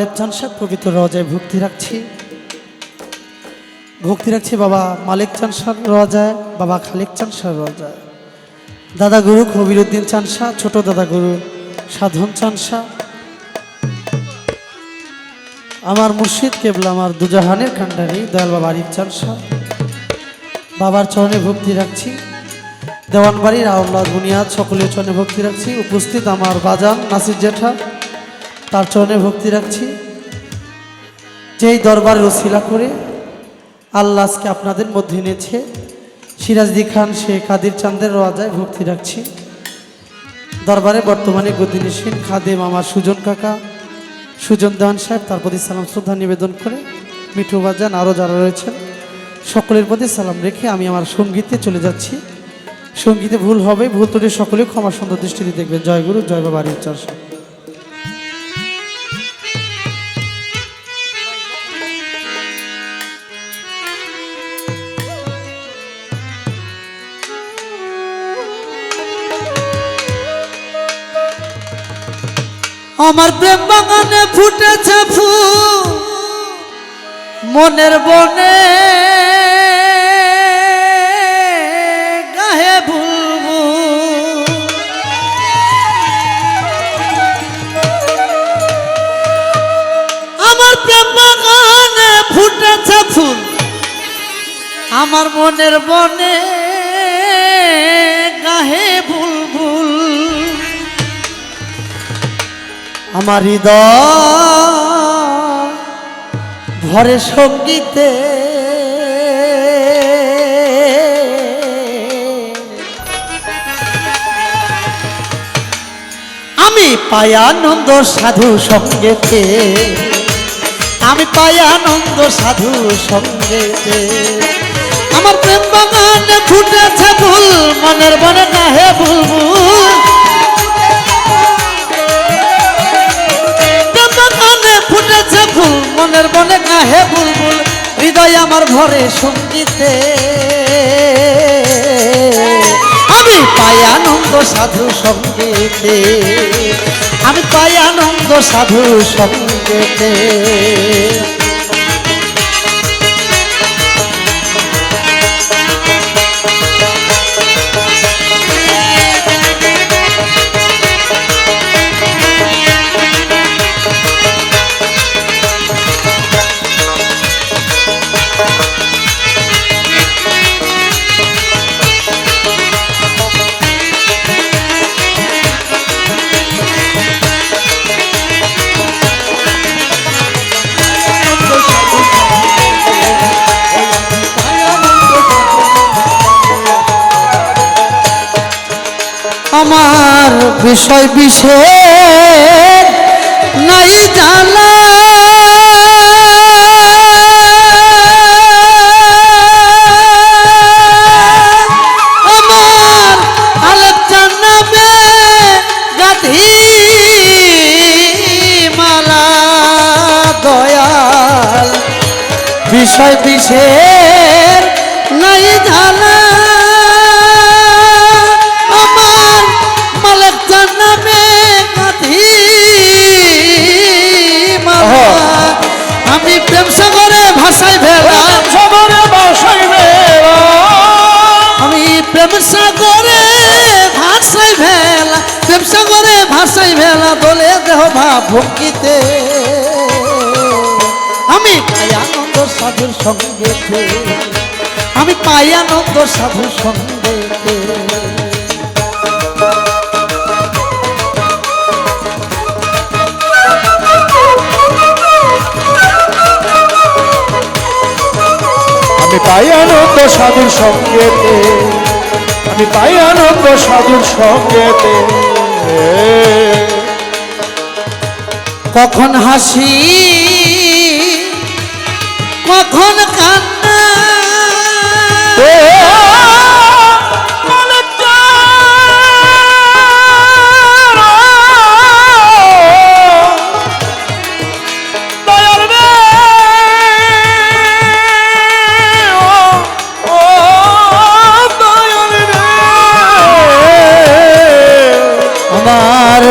লেপচান সাহেব, পবিত্র রজায় ভক্তি রাখছি। ভক্তি রাখছি বাবা মালিক চান শাহ রজায় বাবা খালিক চান শাহ রজায় দাদা গুরু কবিরুদ্দিন চান শাহ ছোট দাদা গুরু সাধন চান শাহ আমার মুর্শিদ কেবল, আমার দুজাহানের কান্ডারি, দয়াল বাবা আরিফ চান শাহ বাবার চরণে ভক্তি রাখছি। দেওয়ানবাড়ির আওলাদ বুনিয়াদ, সকলের চরণে ভক্তি রাখছি। উপস্থিত আমার বাজান নাসির জেঠা। তার চরণে ভক্তি রাখছি। যেই দরবারের ওসিলা করে আল্লাহ আজকে আপনাদের মধ্যে এনেছে, সিরাজদি খান, সে কাদির চাঁদের রাজায় ভক্তি রাখছি। দরবারে বর্তমানে গদিনিসীন খাদেম আমার সুজন কাকা, সুজন দেওয়ান সাহেব, তার প্রতি সালাম, শ্রদ্ধা, নিবেদন করে মিঠু বাজান আরও যারা রয়েছেন, সকলের প্রতি সালাম রেখে আমি আমার সঙ্গীতে চলে যাচ্ছি। সঙ্গীতে ভুল হবে, ভুল ত্রুটি সকলে ক্ষমা সুন্দর দৃষ্টিতে দেখবেন। জয় গুরু, জয় বাবা আরিফ চার সাহেব। আমার প্রেম বাগানে ফুটেছে ফুল। মনের বনে গাহে ভুলবু আমার প্রেম বাগানে ফুটেছে ফুল। আমার মনের বনে গাহে বুলবুল আমার হৃদয় ভরে সঙ্গীতে। আমি পাই আনন্দ সাধু সঙ্গেতে। আমি পাই আনন্দ সাধু সঙ্গেতে। আমার প্রেম বাগানে ফুটেছে ফুল, মনের বনে কাহে বুলবুল। বাগানে ফুটেছে ফুল মনের বনে কাহে বুলবুল, হৃদয় আমার ভরে সঙ্গীতে। আমি পাই আনন্দ সাধু সঙ্গীতে, আমি পাই আনন্দ সাধু সঙ্গীতে। বিষয় বিশেষ নাই জানা। বিষয় বিশেষ ভেলা দোলে দেহ ভাব ভঙ্গিতে। আমি পাই আনন্দ সাধুর সঙ্গেতে আমি পাই আনন্দ সাধুর সঙ্গেতে আমি পাই আনন্দ সাধুর সঙ্গেতে আমি পাই আনন্দ সাধুর সঙ্গেতে কখন হাসি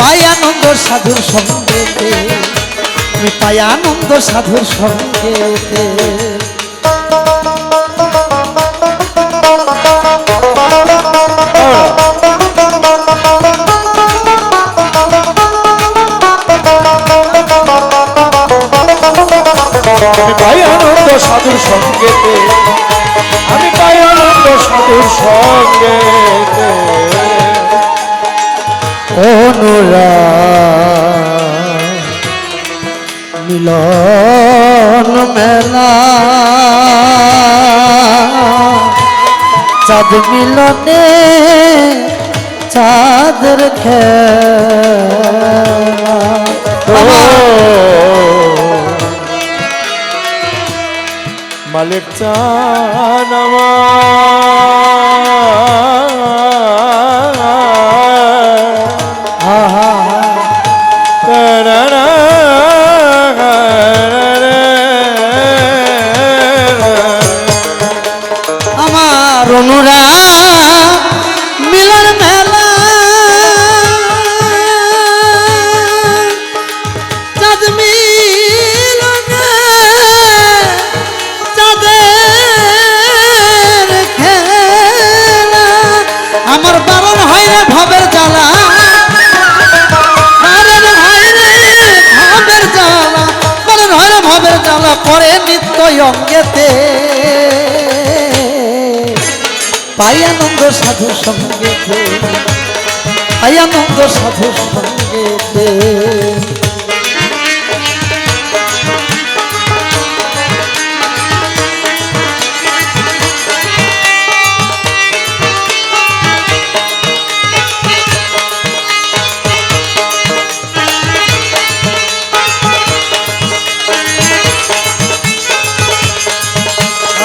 পাই আনন্দ সাধুর সঙ্গেতে আমি পাই আনন্দ সাধুর সঙ্গেতে। আমি পাই আনন্দ সাধুর সঙ্গেতে মিলন মেলা। চাঁদ মিলনে চাঁদের ও। মালিক চান আমার। জ্বালা করে নিত্য অঙ্গেতে। পাই আনন্দ সাধু সঙ্গে পাই আনন্দ সাধু সঙ্গেতে।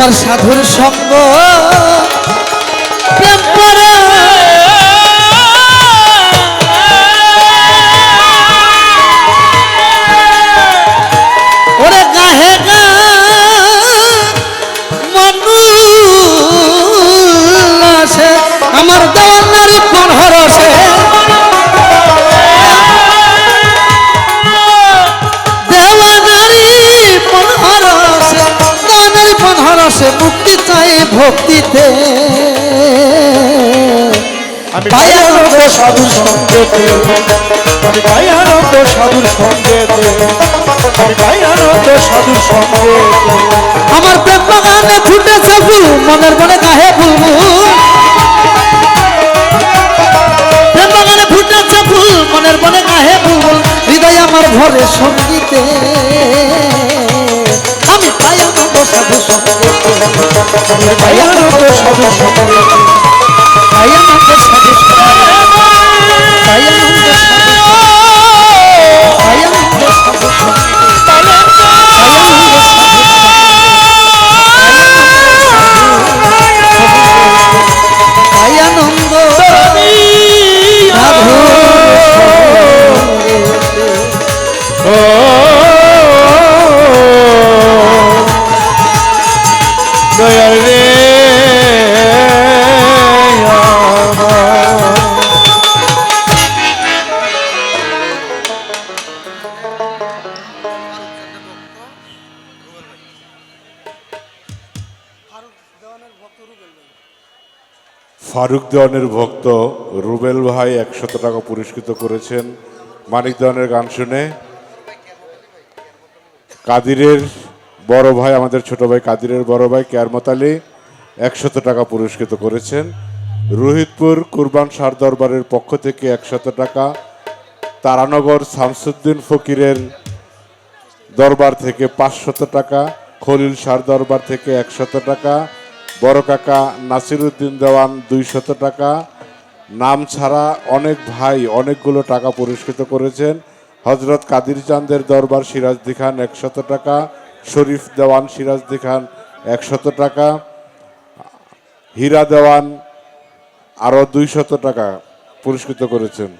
আমার সাধুর সঙ্গ পনহরসে মুক্তি চাই ভক্তিতে। আমি পাই আনন্দ সাধুর সঙ্গেতে। আমি পাই আনন্দ সাধুর সঙ্গেতে। আমি পাই সাধুর সঙ্গেতে। আমার প্রেম বাগানে ফুটেছে ফুল মনের মনে গাহে ফুলবুল প্রেম বাগানে ফুটেছে ফুল মনের মনে গাহে ফুলবুল হৃদয় আমার ভরে সঙ্গীতে। আমি পাই আনন্দ সাধুর ফারুক দেওয়ানের ভক্ত রুবেল ভাই একশত টাকা পুরস্কৃত করেছেন। মানিক দেওয়ানের গান শুনে। কাদিরের বড় ভাই, আমাদের ছোট ভাই কাদিরের বড় ভাই কেয়ারমত আলী একশত টাকা পুরস্কৃত করেছেন। রোহিতপুর কুরবান সার দরবারের পক্ষ থেকে একশত টাকা। তারানগর শামসুদ্দিন ফকিরের দরবার থেকে পাঁচশত টাকা। খলিল সার দরবার থেকে একশত টাকা। বড় কাকা নাসিরুদ্দিন দেওয়ান দুইশত টাকা। নাম ছাড়া অনেক ভাই অনেকগুলো টাকা পুরস্কৃত করেছেন। হজরত কাদির চাঁদের দরবার সিরাজদি খান একশত টাকা, শরীফ দেওয়ান সিরাজদি খান একশত টাকা, হীরা দেওয়ান আরও দুইশত টাকা পুরস্কৃত করেছেন।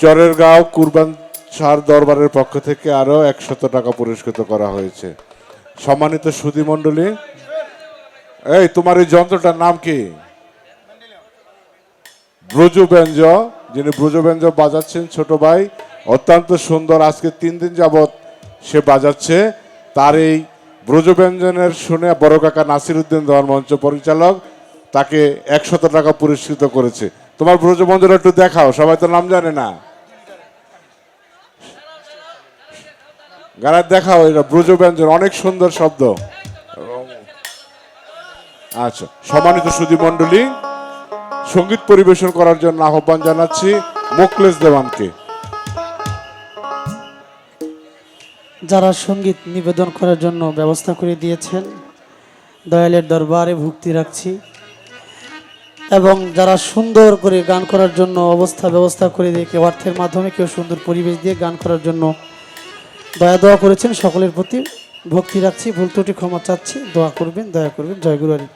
চরের গাঁও কুরবান সার দরবারের পক্ষ থেকে আরও একশত টাকা পুরস্কৃত করা হয়েছে। সম্মানিত সুধী মণ্ডলী, এই তোমার এই যন্ত্রটার নাম কি? ব্রজ ব্যঞ্জ যিনি ব্রজ ব্যঞ্জ বাজাচ্ছেন ছোট ভাই, অত্যন্ত সুন্দর, আজকে তিন দিন যাবৎ সে বাজাচ্ছে। তার এই ব্রজ ব্যঞ্জনের শুনে বড় কাকা নাসির উদ্দিন মঞ্চ পরিচালক, তাকে একশত টাকা পুরস্কৃত করেছে। তোমার ব্রজ ব্যঞ্জন একটু দেখাও, সবাই তো নাম জানে না। গানের দেখাও এটা ব্রজ ব্যঞ্জন, অনেক সুন্দর শব্দ। আচ্ছা সম্মানিত সুধী মণ্ডলী, সংগীত পরিবেশন করার জন্য আহ্বান জানাচ্ছি মোকলেশ দেওয়ানকে। যারা সংগীত নিবেদন করার জন্য ব্যবস্থা করে দিয়েছেন, দয়ালের দরবারে ভক্তি রাখছি। এবং যারা সুন্দর করে গান করার জন্য অবস্থা ব্যবস্থা করে দিয়ে কেউ অর্থের মাধ্যমে কেউ সুন্দর পরিবেশ দিয়ে গান করার জন্য দয়া দোয়া করেছেন, সকলের প্রতি ভক্তি রাখছি, ভুল ত্রুটি ক্ষমা চাচ্ছি, দোয়া করবেন, দয়া করবেন, জয় গুরু হরি।